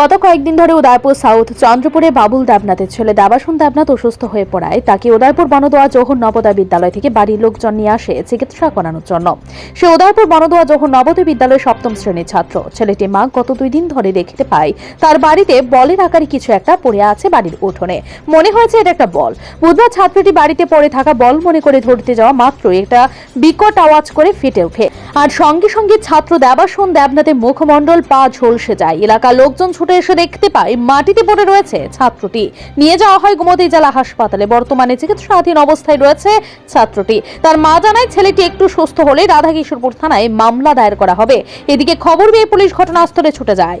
গত কয়েকদিন ধরে উদয়পুর সাউথ চন্দ্রপুরে বাবুল দেবনাথের ছেলে দেবাসন দেবনাথ অসুস্থ হয়ে পড়ায়। তাকে উদয়পুর বনদোয়া জোহর নবোদয় বিদ্যালয় থেকে বাড়ির লোকজন নিয়ে আসে চিকিৎসা করানোর জন্য। সে উদয়পুর বনদোয়া জোহর নবোদয় বিদ্যালয়ের সপ্তম শ্রেণির ছাত্র। ছেলেটির মা গত দুই দিন ধরে দেখতে পায়, তার বাড়িতে বলের আকারে কিছু একটা পড়ে আছে বাড়ির উঠোনে। মনে হয়েছে এটা একটা বল। বুধবার ছাত্রটি বাড়িতে পড়ে থাকা বল মনে করে ধরতে যাওয়া মাত্র একটা বিকট আওয়াজ করে ফেটে ওঠে। আর সঙ্গে সঙ্গে ছাত্র দেবাসন দেবনাথের মুখমণ্ডল পা ঝলসে যায়। এলাকার লোকজন ছুটে এসে দেখতে পায়, মাটিতে পড়ে রয়েছে ছাত্রটি। নিয়ে যাওয়া হয় গোমতী জেলা হাসপাতালে। বর্তমানে চিকিৎসাধীন অবস্থায় রয়েছে ছাত্রটি। তার মা জানায়, ছেলেটি একটু সুস্থ হলে রাধাকিশোরপুর থানায় মামলা দায়ের করা হবে। এদিকে খবর পেয়ে পুলিশ ঘটনাস্থলে ছুটে যায়।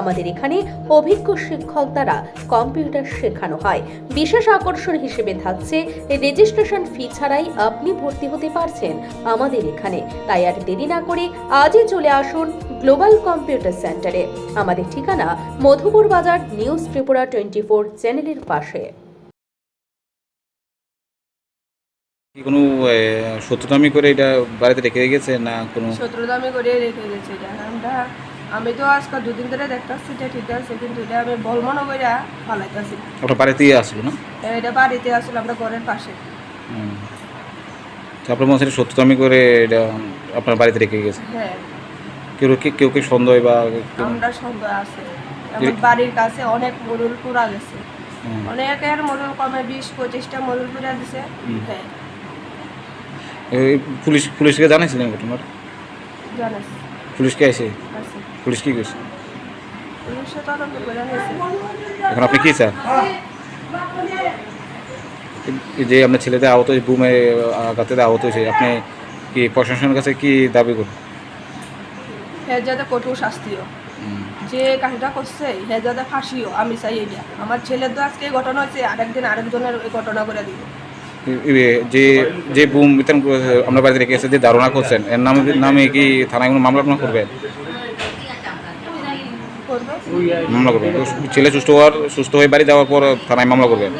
আমাদের এখানে অভিজ্ঞ শিক্ষক দ্বারা কম্পিউটার শেখানো হয়। বিশেষ আকর্ষণ হিসেবে থাকছে রেজিস্ট্রেশন ফি ছাড়াই আপনি ভর্তি হতে পারছেন আমাদের এখানে। তাই আর দেরি না করে আজই চলে আসুন গ্লোবাল কম্পিউটার সেন্টারে আমাদের ঠিকানা মধুপুর বাজার নিউজ ত্রিপুরা টোয়েন্টি ফোর চ্যানেলের পাশে। কোনো সত্যতামি করে এটা বাড়িতে রেখে গেছে না কোনো শত্রুতামি করে রেখে গেছে এটা। আমরা আমি তো আজকে দুদিন ধরে দেখতেছি এটা ঠিক আছে কিন্তু এটা আমি বল মনে করে ফালাইতেছি। আপনার বাড়িতেই আসলো না? এটা বাড়িতে আসলে আমরা ঘরের পাশে। হুম। তো আপনার মনে হচ্ছে সত্যতামি করে এটা আপনার বাড়িতে রেখে গেছে? হ্যাঁ। কেউ কি কেউ কি সন্দেহ বা আমরা সন্দেহ আছে। আমার বাড়ির কাছে অনেক মরুল পুরা গেছে। অনেকের মরুল কমে বিশ পঁচিশটা মরুল পুরা দিছে। হ্যাঁ। এই পুলিশ পুলিশকে জানাইছিলেন ঘটনার জানাস পুলিশকে আছে পুলিশ কি কইছে? পুলিশে তদন্ত করে নিয়েছে এখন আপনি কি চান? যে আপনার ছেলেদের আহত হয়েছে, বুমে আঘাতে আহত হয়েছে আপনি কি প্রশাসনের কাছে কি দাবি করুন? হ্যাঁ যাতে কঠোর শাস্তিও। যে কাজটা করছে হে যাতে ফাঁসিও আমি চাই এটা আমার ছেলের তো আজকে ঘটনা হয়েছে আরেকদিন আরেকজনের ঘটনা করে দিব। যে যে বুম বিতরণ করেছে আপনার বাড়িতে রেখে এসে যে ধারণা করছেন এর নামে নামে কি থানায় কোনো মামলা আপনার করবেন? করব মামলা করবেন ছেলে সুস্থ হওয়ার সুস্থ হয়ে বাড়ি যাওয়ার পর থানায় মামলা করবেন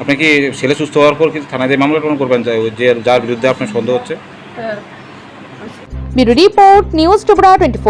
আপনি কি ছেলে সুস্থ হওয়ার পর কি থানায় যে মামলা করবেন? যে যে যার বিরুদ্ধে আপনার সন্দেহ হচ্ছে? হ্যাঁ। Bureau report news Tripura twenty